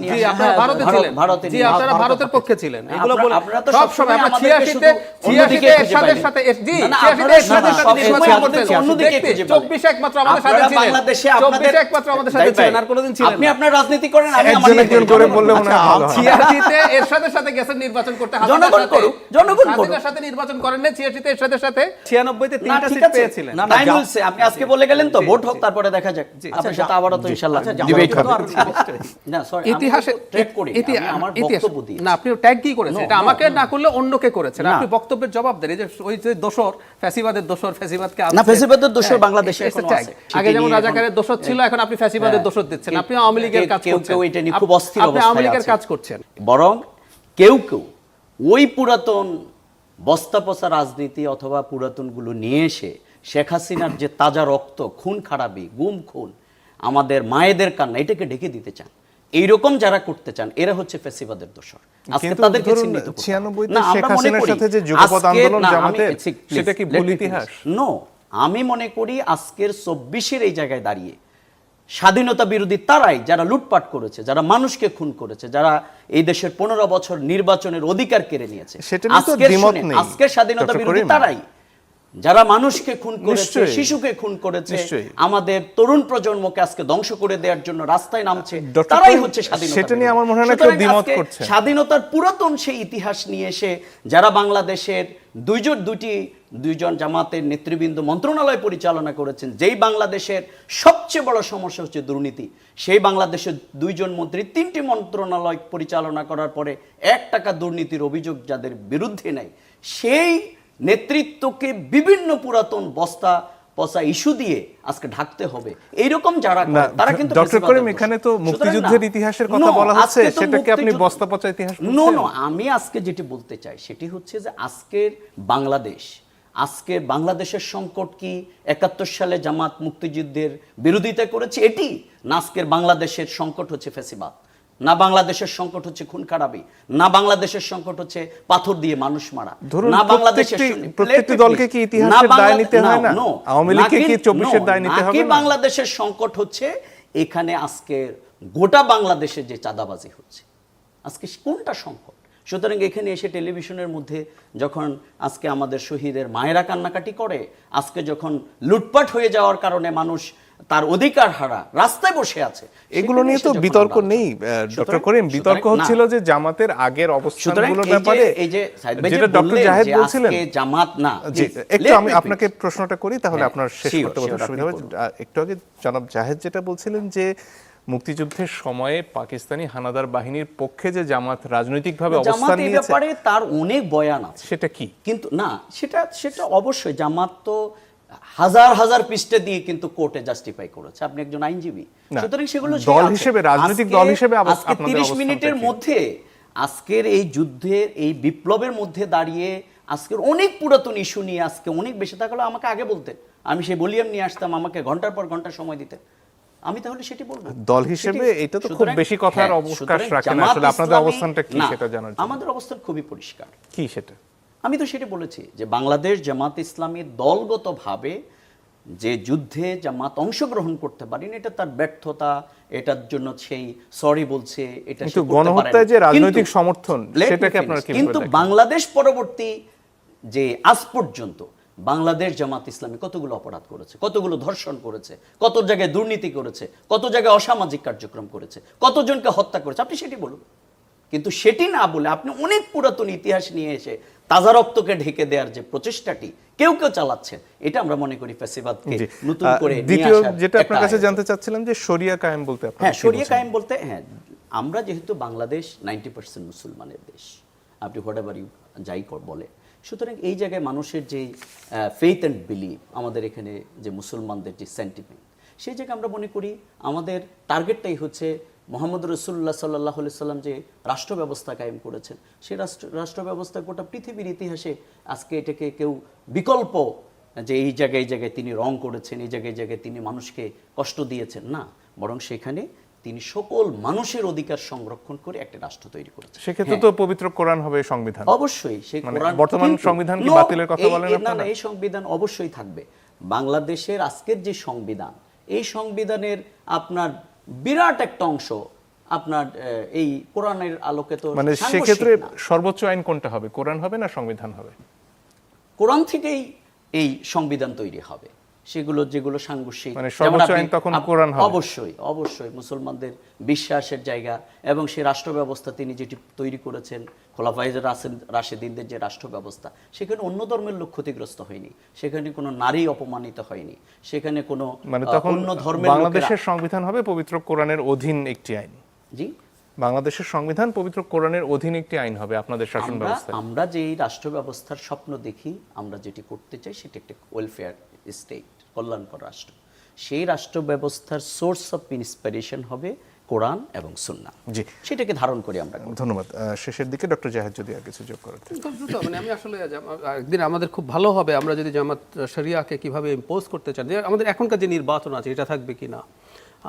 নিয়ে জি আসেন। আপনারা ভারতে ছিলেন। ভারতে জি আপনারা ভারতের পক্ষে ছিলেন। এগুলো বলে সব সময় আমরা 86 তে অন্যদিকে 86 খুঁজে এরশাদের সাথে জি না, না, 86 আপনারা এরশাদের সাথে নির্বাচন আমাদেরকে অন্যদিকে দেখতে, খুঁজে পাইনি। 24 একমাত্র আমাদের সাথে ছিলেন। বাংলাদেশে 24 একমাত্র আমাদের সাথে ছিলেন। আর কোনোদিন ছিলেন আপনি আপনার রাজনীতি করেন আমি আমার একজন করে বললে মনে হয় ভালো হয়। ছিয়াশিতে এরশাদের সাথে গেছেন নির্বাচন করতে হাসিনার সাথে। জনগণ করুক। সাথে নির্বাচন করেন না ছিয়াশিতে এরশাদের সাথে ছিয়ানব্বইতে না, তিনটা সিট পেয়েছিলেন। না, তাই বলছে। আপনি আজকে বলে গেলেন তো ভোট হোক তারপরে দেখা যাক। আপনার সাথে আবারও তো ইনশাল্লাহ। ডিবেট হবে না সরি ইতিহাসে ট্রেড করি আমি আমার বক্তব্য না আপনি ট্যাগ কি করেছেন? এটা আমাকে না করলে অন্যকে করেছেন আপনি বক্তব্যের জবাব দেন। এই যে ওই যে দোসর ফ্যাসিবাদের দোসর ফ্যাসিবাদকে না, ফ্যাসিবাদের দোসর হ্যাঁ, বাংলাদেশে এখনও। আছে। আগে যেমন রাজাকারের দোসর ছিল এখন আপনি ফ্যাসিবাদের দোসর দিচ্ছেন। আপনি আওয়ামী লীগের কাজ করছেন। কেউ এটা নিয়ে খুব অস্থির আপনি আওয়ামী লীগের কাজ করছেন। বরং কেউ কেউ ওই পুরাতন বস্তা পচা রাজনীতি অথবা পুরাতনগুলো নিয়ে এসে শেখ হাসিনার যে তাজা রক্ত খুন খারাপি গুম খুন আমাদের মায়েদের কান্না এটাকে ঢেকে দিতে চান। এইরকম যারা করতে চান এরা হচ্ছে ফেসিবাদের দোষর আজকে তাদেরকে চিহ্নিত হবে। 96 তে না, শেখ আমরা মনে হাসিনার করি, সাথে যে যুগপৎ আন্দোলন জামাতের, সেটা কি ভুল ইতিহাস? নো আমি মনে করি আজকের চব্বিশের এই জায়গায় দাঁড়িয়ে স্বাধীনতা বিরোধী তারাই যারা লুটপাট করেছে যারা মানুষকে খুন করেছে যারা এই দেশের পনেরো বছর নির্বাচনের অধিকার কেড়ে নিয়েছে আজকের স্বাধীনতা বিরোধী তারাই যারা মানুষকে খুন করেছে শিশুকে খুন করেছে আমাদের তরুণ প্রজন্মকে আজকে ধ্বংস করে দেওয়ার জন্য রাস্তায় নামছে তারাই হচ্ছে স্বাধীনতা সেটা নিয়ে আমার মনে হয় না কেউ দ্বিমত করছে। স্বাধীনতার পুরাতন সেই ইতিহাস নিয়ে এসে যারা বাংলাদেশের দুইজন দুটি দুইজন জামাতের নেতৃবৃন্দ মন্ত্রণালয় পরিচালনা করেছেন যেই বাংলাদেশের সবচেয়ে বড় সমস্যা হচ্ছে দুর্নীতি সেই বাংলাদেশের দুইজন মন্ত্রী তিনটি মন্ত্রণালয় পরিচালনা করার পরে এক টাকা দুর্নীতির অভিযোগ যাদের বিরুদ্ধে নেয় সেই নেতৃত্বকে বিভিন্ন পুরাতন বস্তা পচা ইস্যু দিয়ে আজকে ঢাকতে হবে। এইরকম যারা তারা কিন্তু ডক্টর করিম এখানে তো মুক্তিযুদ্ধের ইতিহাসের কথা বলা হচ্ছে সেটাকে আপনি বস্তা পচা ইতিহাস নো নো আমি আজকে যেটি বলতে চাই সেটি হচ্ছে যে আজকের বাংলাদেশ আজকে বাংলাদেশের সংকট কি একাত্তর সালে জামাত মুক্তিযুদ্ধের বিরোধিতা করেছে? এটি না আজকের বাংলাদেশের সংকট হচ্ছে ফেসিবাদ। না বাংলাদেশের সংকট হচ্ছে খুন খারাপি না বাংলাদেশের সংকট হচ্ছে পাথর দিয়ে মানুষ মারা না বাংলাদেশের প্রত্যেকটি- শুনুন, প্রত্যেকটি let me দলকে কি ইতিহাসের দায় নিতে হয় না? আওয়ামী লীগকে কি 24 এর দায় নিতে হবে না? বাংলাদেশের সংকট হচ্ছে এখানে আজকে গোটা বাংলাদেশে যে চাঁদাবাজি হচ্ছে আজকে কোনটা সংকট সুতরাং এখানে এসে টেলিভিশনের মধ্যে যখন আজকে আমাদের শহীদের মায়েরা কান্নাকাটি করে আজকে যখন লুটপাট হয়ে যাওয়ার কারণে মানুষ তার অধিকার হারা রাস্তায় বসে আছে। এগুলো নিয়ে তো বিতর্ক নেই। ডক্টর করিম বিতর্ক হচ্ছিল যে জামাতের আগের অবস্থানগুলোর ব্যাপারে এই যে যে যেটা ডক্টর জাহেদ যে বলছিলেন। আজকে জামাত না একটু আমি আপনাকে প্রশ্নটা করি তাহলে হ্যাঁ, আপনার শেষ করতে বলতে সুবিধা হবে। একটু আগে জনাব জাহেদ যেটা বলছিলেন যে মুক্তিযুদ্ধের সময়ে পাকিস্তানি হানাদার বাহিনীর পক্ষে যে জামাত রাজনৈতিকভাবে অবস্থান নিয়েছে তার অনেক বয়ান আছে। সেটা কি? কিন্তু না সেটা সেটা অবশ্যই জামাত তো হাজার হাজার পৃষ্ঠা দিয়ে কিন্তু কোর্টে জাস্টিফাই করেছে। আপনি একজন আইনজীবী। সুতরাং সেগুলো দল হিসেবে, রাজনৈতিক দল হিসেবে আজকে আপনাদের 30 মিনিটের মধ্যে আজকের এই যুদ্ধের এই বিপ্লবের মধ্যে দাঁড়িয়ে আজকের অনেক পুরাতন ইস্যু নিয়ে আজকে অনেক বেশি থাকলে আমাকে আগে বলতে আমি সেই বলিয়াম নিয়ে আসতাম আমাকে ঘণ্টার পর ঘণ্টা সময় দিতে আমি তাহলে সেটি বলব। দল হিসেবে এটা তো খুব বেশি কথার হ্যাঁ, অবকাশ সুতরাং রাখে না। আসলে আপনাদের অবস্থানটা কি সেটা জানার জন্য। আমাদের অবস্থান খুবই পরিষ্কার। কি সেটা? আমি তো সেটা বলেছি যে বাংলাদেশ জামাত ইসলামী দলগতভাবে যে যুদ্ধে জামাত অংশগ্রহণ করতে পারেনি এটা তার ব্যর্থতা এটার জন্য সেই সরি বলছে এটা গণহত্যায় যে রাজনৈতিক সমর্থন, সেটাকে আপনারা কিন্তু বাংলাদেশ পরবর্তী যে আজ পর্যন্ত বাংলাদেশ জামাত ইসলামী কতগুলো অপরাধ করেছে কতগুলো ধর্ষণ করেছে কত জায়গায় দুর্নীতি করেছে কত জায়গায় অসামাজিক কার্যক্রম করেছে কতজনকে হত্যা করেছে আপনি সেটি বলুন। কিন্তু সেটি না বলে আপনি অনেক পুরাতন ইতিহাস নিয়ে এসে তাজা রক্তকে ঢেকে দেওয়ার যে প্রচেষ্টাটি কেউ কেউ চালাচ্ছে এটা আমরা মনে করি ফ্যাসিবাদকে নতুন করে দ্বিতীয় যেটা আপনার কাছে জানতে চাচ্ছিলাম যে শরিয়া কায়েম বলতে আপনারা হ্যাঁ শরিয়া কায়েম বলতে হ্যাঁ আমরা যেহেতু বাংলাদেশ নাইনটি পার্সেন্ট মুসলমানের দেশ আপনি হোয়াট এভার ইউ যাই কর বলে সুতরাং এই জায়গায় মানুষের যে ফেইথ অ্যান্ড বিলিভ আমাদের এখানে যে মুসলমানদের যে সেন্টিমেন্ট সেই জায়গায় আমরা মনে করি আমাদের টার্গেটটাই হচ্ছে মোহাম্মদ রসুল্লাহ সাল্লাহ সাল্লাম যে রাষ্ট্র ব্যবস্থা কায়েম করেছেন সেই রাষ্ট্র রাষ্ট্র ব্যবস্থা গোটা পৃথিবীর ইতিহাসে আজকে এটাকে কেউ বিকল্প যে এই জায়গায় এই জায়গায় তিনি রং করেছেন এই জায়গায় জায়গায় তিনি মানুষকে কষ্ট দিয়েছেন। না বরং সেখানে তিনি সকল মানুষের অধিকার সংরক্ষণ করে একটা রাষ্ট্র তৈরি করেছেন। সেক্ষেত্রে তো পবিত্র কোরআন হবে সংবিধান। অবশ্যই সেই মানে কোরআন বর্তমান সংবিধান কি বাতিলের কথা বলেন না না এই সংবিধান অবশ্যই থাকবে। বাংলাদেশের আজকের যে সংবিধান এই সংবিধানের আপনার বিরাট একটা অংশ আপনার আহ, এই কোরআনের আলোকে তো মানে সেক্ষেত্রে সর্বোচ্চ আইন কোনটা হবে? কোরআন হবে না সংবিধান হবে? কোরআন থেকেই এই সংবিধান তৈরি হবে। সেগুলো যেগুলো সাংঘর্ষিক। মানে? অবশ্যই অবশ্যই মুসলমানদের বিশ্বাসের জায়গা এবং সেই রাষ্ট্র ব্যবস্থা তিনি যেটি তৈরি করেছেন খোলাফাইজ রাশেদিনদের যে রাষ্ট্র ব্যবস্থা সেখানে অন্য ধর্মের লোক ক্ষতিগ্রস্ত হয়নি সেখানে কোনো নারী অপমানিত হয়নি সেখানে কোনো মানে অন্য ধর্মের বাংলাদেশের সংবিধান হবে পবিত্র কোরআনের অধীন একটি আইন। জি? বাংলাদেশের সংবিধান পবিত্র কোরআনের অধীন একটি আইন হবে আপনাদের শাসন ব্যবস্থা আমরা যেই রাষ্ট্র ব্যবস্থার স্বপ্ন দেখি আমরা যেটি করতে চাই সেটি একটা ওয়েলফেয়ার স্টেট কল্যাণকর রাষ্ট্র। সেই রাষ্ট্র ব্যবস্থার সোর্স অফ ইন্সপিরেশন হবে কোরআন এবং সুন্নাহ। জি। সেটাকে ধারণ করি আমরা ধন্যবাদ। শেষের দিকে ডক্টর জাহেদ যদি আর কিছু যোগ করেন। মানে আমি আসলে একদিন আমাদের খুব ভালো হবে আমরা যদি জামাত শরিয়াকে কীভাবে ইম্পোজ করতে চান। আমাদের এখনকার যে নির্বাচন আছে এটা থাকবে কি না?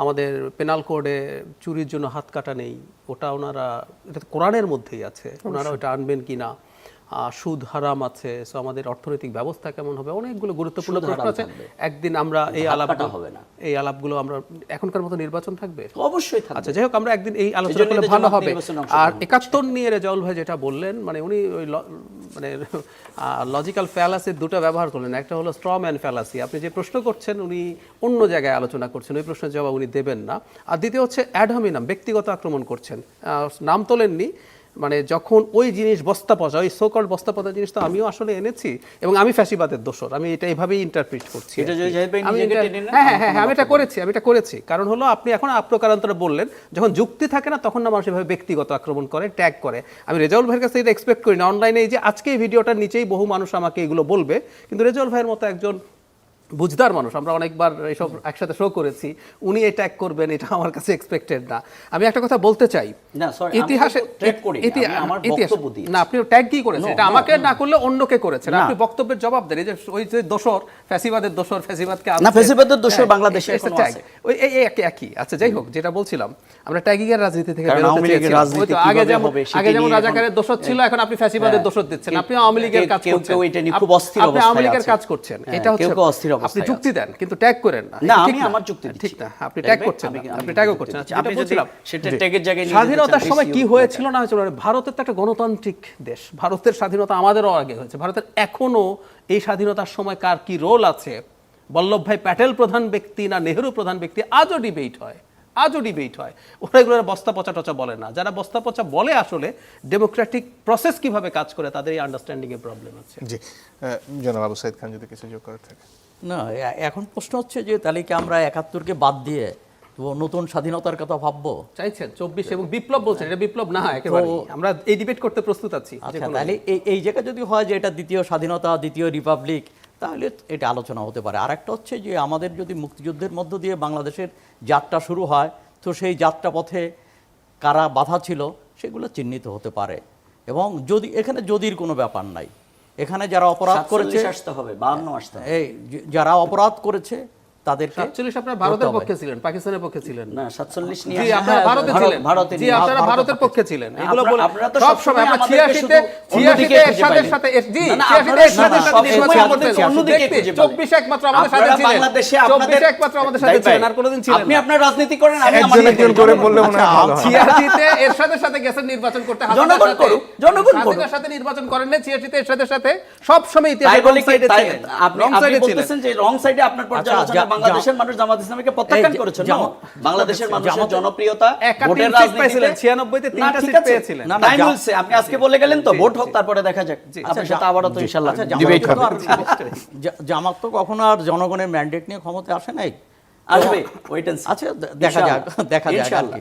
আমাদের পেনাল কোডে চুরির জন্য হাত কাটা নেই। ওটা ওনারা এটা তো কোরআনের মধ্যেই আছে। ওনারা ওটা আনবেন কি না? সুদ হারাম আছে সো আমাদের অর্থনৈতিক ব্যবস্থা কেমন হবে অনেকগুলো গুরুত্বপূর্ণ প্রশ্ন আছে। একদিন আমরা এই হাত আলাপ কাটা হবে না। এই আলাপগুলো আমরা এখনকার মতো নির্বাচন থাকবে? অবশ্যই থাকবে। আচ্ছা যাই হোক আমরা একদিন এই আলোচনা করলে ভালো হবে। আর একাত্তর নিয়ে রেজাউল ভাই যেটা বললেন মানে উনি ওই মানে লজিক্যাল ফ্যালাসির দুটো ব্যবহার করলেন। একটা হলো স্ট্র ম্যান ফ্যালাসি আপনি যে প্রশ্ন করছেন উনি অন্য জায়গায় আলোচনা করছেন ওই প্রশ্নের জবাব উনি দেবেন না। আর দ্বিতীয় হচ্ছে অ্যাডহমিনাম ব্যক্তিগত আক্রমণ করছেন। নাম তোলেননি। মানে যখন ওই জিনিস বস্তা পচা ওই সোকল বস্তা পচা জিনিস তো আমিও আসলে এনেছি এবং আমি ফ্যাসিবাদের দোষর। আমি এটা এইভাবেই ইন্টারপ্রিট করছি হ্যাঁ হ্যাঁ হ্যাঁ আমি এটা করেছি আমি এটা করেছি। কারণ হলো আপনি এখন আপ্রকারান্তরে বললেন যখন যুক্তি থাকে না তখন না মানুষ এভাবে ব্যক্তিগত আক্রমণ করে ট্যাগ করে। আমি রেজাউল ভাইয়ের কাছে এটা এক্সপেক্ট করি না। অনলাইনে এই যে আজকে এই ভিডিওটার নিচেই বহু মানুষ আমাকে এগুলো বলবে কিন্তু রেজাউল ভাইয়ের মতো একজন বুঝদার মানুষ আমরা অনেকবার এইসব একসাথে শো করেছি উনি এই ট্যাগ করবেন এটা আমার কাছে এক্সপেক্টেড না। আমি একটা কথা বলতে চাই ইতিহাসে না আপনি ট্যাগ কি করেছেন? এটা আমাকে না করলে অন্যকে করেছেন। আপনি বক্তব্যের জবাব দেন এই যে ওই যে দোষর ফ্যাসিবাদের ফ্যাসিবাদকে না, ফ্যাসিবাদের হ্যাঁ, বাংলাদেশে এখনও আছে। ওই এই একই একই। আচ্ছা যাই হোক যেটা বলছিলাম আমরা ট্যাগিং এর রাজনীতি থেকে বেরোতে। রাজনীতি আগে যেমন আগে যেমন রাজাকারের দোষর ছিল এখন আপনি ফ্যাসিবাদের হ্যাঁ। দোষর দিচ্ছেন। আপনি আওয়ামী লীগের কাজ করছেন। কেউ এটা নিয়ে খুব অস্থির আপনি আওয়ামী লীগের কাজ করছেন। হ্যাঁ, এটা হচ্ছে কেউ অস্থির আপনি যুক্তি দেন কিন্তু ট্যাগ করেন না। না, ঠিক আমি আমার যুক্তি ঠিক দিচ্ছি। না। আপনি ট্যাগ করছেন আপনি ট্যাগও। করছেন আপনি যেটা যদি বলছিলাম সেটা ট্যাগের জায়গায় স্বাধীনতার সময় কি হয়েছিল না হয়েছিল? মানে ভারতের তো একটা গণতান্ত্রিক দেশ। ভারতের স্বাধীনতা আমাদেরও আগে হয়েছে। ভারতের এখনও এই স্বাধীনতার সময় কার কি রোল আছে? বল্লভভাই প্যাটেল প্রধান ব্যক্তি না নেহেরু প্রধান ব্যক্তি? আজও ডিবেট হয়। আজও ডিবেট হয়। ওরা এগুলো বস্তা পচা টচা বলে না। যারা বস্তা পচা বলে আসলে ডেমোক্রেটিক প্রসেস কীভাবে কাজ করে তাদের এই আন্ডারস্ট্যান্ডিং এর প্রবলেম আছে। জি। জনাব আবু সাইদ খান যদি কিছু যোগ করার থাকে। না এখন প্রশ্ন হচ্ছে যে তাহলে কি আমরা একাত্তরকে বাদ দিয়ে তো নতুন স্বাধীনতার কথা ভাববো? চাইছেন চব্বিশ এবং বিপ্লব বলছেন এটা বিপ্লব না একেবারে আমরা এই ডিবেট করতে প্রস্তুত আছি আচ্ছা তাহলে এই এই জায়গা যদি হয় যে এটা দ্বিতীয় স্বাধীনতা দ্বিতীয় রিপাবলিক তাহলে এটা আলোচনা হতে পারে। আর একটা হচ্ছে যে আমাদের যদি মুক্তিযুদ্ধের মধ্য দিয়ে বাংলাদেশের যাত্রা শুরু হয় তো সেই যাত্রা পথে কারা বাধা ছিল সেগুলো চিহ্নিত হতে পারে। এবং যদি এখানে যদির কোনো ব্যাপার নাই। এখানে যারা অপরাধ করেছে আসতে হবে 52 আসতে এই যারা অপরাধ করেছে তাদেরকে সাতচল্লিশ আপনারা ভারতের পক্ষে ছিলেন পাকিস্তানের পক্ষে ছিলেন। না না 47 নিয়ে জি আপনারা ভারতে ছিলেন। ভারতে জি আপনারা ভারতের পক্ষে ছিলেন। এগুলো বলে আপনারা তো সব সময় আমরা আমাদেরকে 86 শুধু তে 86 খুঁজে এরশাদের সাথে জি না, না, 86 আপনারা- এরশাদের না, না, সাথে নির্বাচন করতেন। অন্যদিকে দেখতে, 24 একমাত্র আমাদের সাথে ছিলেন। বাংলাদেশে 24 একমাত্র আমাদের সাথে ছিলেন। আর কোনোদিন ছিলেন আপনি আপনার রাজনীতি করেন আমি আমাদের একজন করে বললে মনে হয় ভালো হয়। ছিয়াশিতে এরশাদের সাথে গেছেন নির্বাচন করতে হাসিনার জনগণ সাথে। করুক, জনগণ করুক। সাথে নির্বাচন করেন না ছিয়াশিতে এরশাদের সাথে। সব সময় ইতিহাসে। আপনি। বলতেছেন যে রং সাইডে আপনার পর্যালোচনা যা- বাংলাদেশের মানুষ জামাত ইসলামীকে প্রত্যাখ্যান করেছেন বাংলাদেশের মানুষের জনপ্রিয়তা ভোটের রাজনীতিতে 96 তে তিনটা সিট পেয়েছিলেন। না, বলছে আপনি আজকে বলে গেলেন তো ভোট হোক তারপরে দেখা যাক। আপনার সাথে আবারও তো ইনশাআল্লাহ আচ্ছা, ডিবেট হবে জামাত তো কখনো আর জনগণের ম্যান্ডেট নিয়ে ক্ষমতা আসে নাই? আসবে ওয়েট এন্ড আচ্ছা দেখা যাক দেখা যাক কি।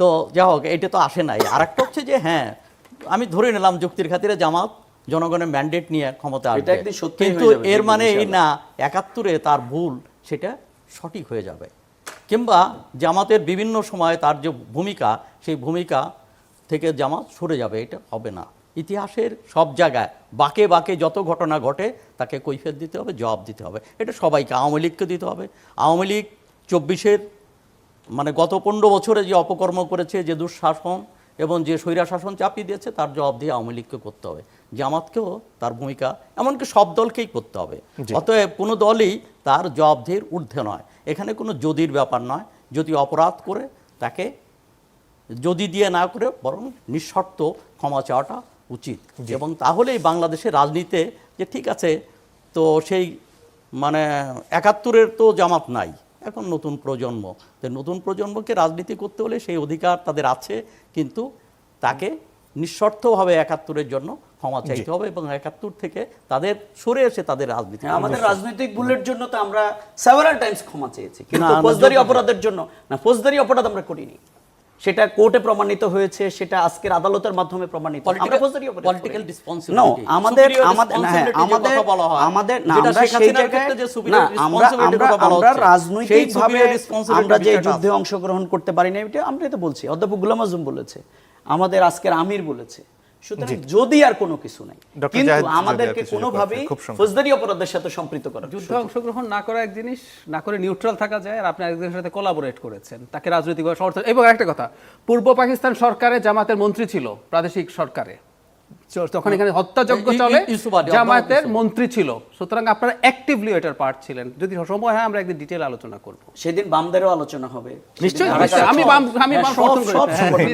তো যা হোক এটা তো আসে নাই। আর একটা হচ্ছে যে হ্যাঁ আমি ধরে নিলাম যুক্তির খাতিরে জামাত জনগণের ম্যান্ডেট নিয়ে ক্ষমতা আসবে। কিন্তু এর মানে এই না একাত্তরে তার ভুল সেটা সঠিক হয়ে যাবে। কিংবা জামাতের বিভিন্ন সময় তার যে ভূমিকা, সেই ভূমিকা থেকে জামাত সরে যাবে, এটা হবে না। ইতিহাসের সব জায়গায় বাকে বাকে যত ঘটনা ঘটে, তাকে কৈফিয়ত দিতে হবে, জবাব দিতে হবে। এটা সবাইকে, আওয়ামী লীগকে দিতে হবে। আওয়ামী লীগ চব্বিশের মানে গত পনেরো বছরে যে অপকর্ম করেছে, যে দুঃশাসন এবং যে স্বৈরা শাসন চাপিয়ে দিয়েছে তার জবাব দিয়ে আওয়ামী লীগকে করতে হবে। জামাতকেও তার ভূমিকা এমনকি সব দলকেই করতে হবে। অতএব কোনো দলই তার জবাবদিহির ঊর্ধ্বে নয়। এখানে কোনো যদির ব্যাপার নয়। যদি অপরাধ করে তাকে যদি দিয়ে না করে বরং নিঃশর্ত ক্ষমা চাওয়াটা উচিত। এবং তাহলেই বাংলাদেশের রাজনীতিতে যে ঠিক আছে তো সেই মানে একাত্তরের তো জামাত নাই। এখন নতুন প্রজন্ম। যে নতুন প্রজন্মকে রাজনীতি করতে হলে সেই অধিকার তাদের আছে কিন্তু তাকে নিঃশর্তভাবে একাত্তরের জন্য ক্ষমা চাইতে হবে এবং একাত্তর থেকে তাদের সরে এসে তাদের রাজনীতি হ্যাঁ, আমাদের রাজনৈতিক ভুলের জন্য তো আমরা সেভারাল টাইমস ক্ষমা চেয়েছি কিন্তু ফৌজদারি অপরাধের জন্য না ফৌজদারি অপরাধ আমরা করিনি। সেটা কোর্টে প্রমাণিত হয়েছে সেটা আজকের আদালতের মাধ্যমে প্রমাণিত। আমরা আমাদের আমাদের হ্যাঁ, যে আমাদের কথা বলা আমাদের না আমরা সেই জায়গায় না আমরা আমরা কথা বলা আমরা হচ্ছে, সেই রাজনৈতিকভাবে superior responsibility আমরা যে যুদ্ধে অংশগ্রহণ করতে পারি না এটা আমরা তো বলছি অধ্যাপক গুলাম আজম বলেছে আমাদের আজকের আমির বলেছে। সুতরাং যদি আর কোনো কিছু নাই কিন্তু আমাদেরকে কোনোভাবেই ফৌজদারি অপরাধের সাথে সম্পৃক্ত করা যুদ্ধে অংশগ্রহণ না করা এক জিনিস না করে নিউট্রাল থাকা যায় আর আপনি একজনের সাথে কোলাবোরেট করেছেন তাকে রাজনৈতিকভাবে সমর্থন এবং একটা কথা পূর্ব পাকিস্তান সরকারে জামাতের মন্ত্রী ছিল প্রাদেশিক সরকারে। তখন এখানে হত্যাযজ্ঞ চলে জামায়াতের মন্ত্রী ছিল। সুতরাং আপনারা অ্যাক্টিভলি এটার পার্ট ছিলেন। যদি সময় হয় আমরা একদিন ডিটেল আলোচনা করব। সেদিন বামদেরও আলোচনা হবে। নিশ্চয়ই আমি বাম আমি হ্যাঁ, বাম সমর্থন করি।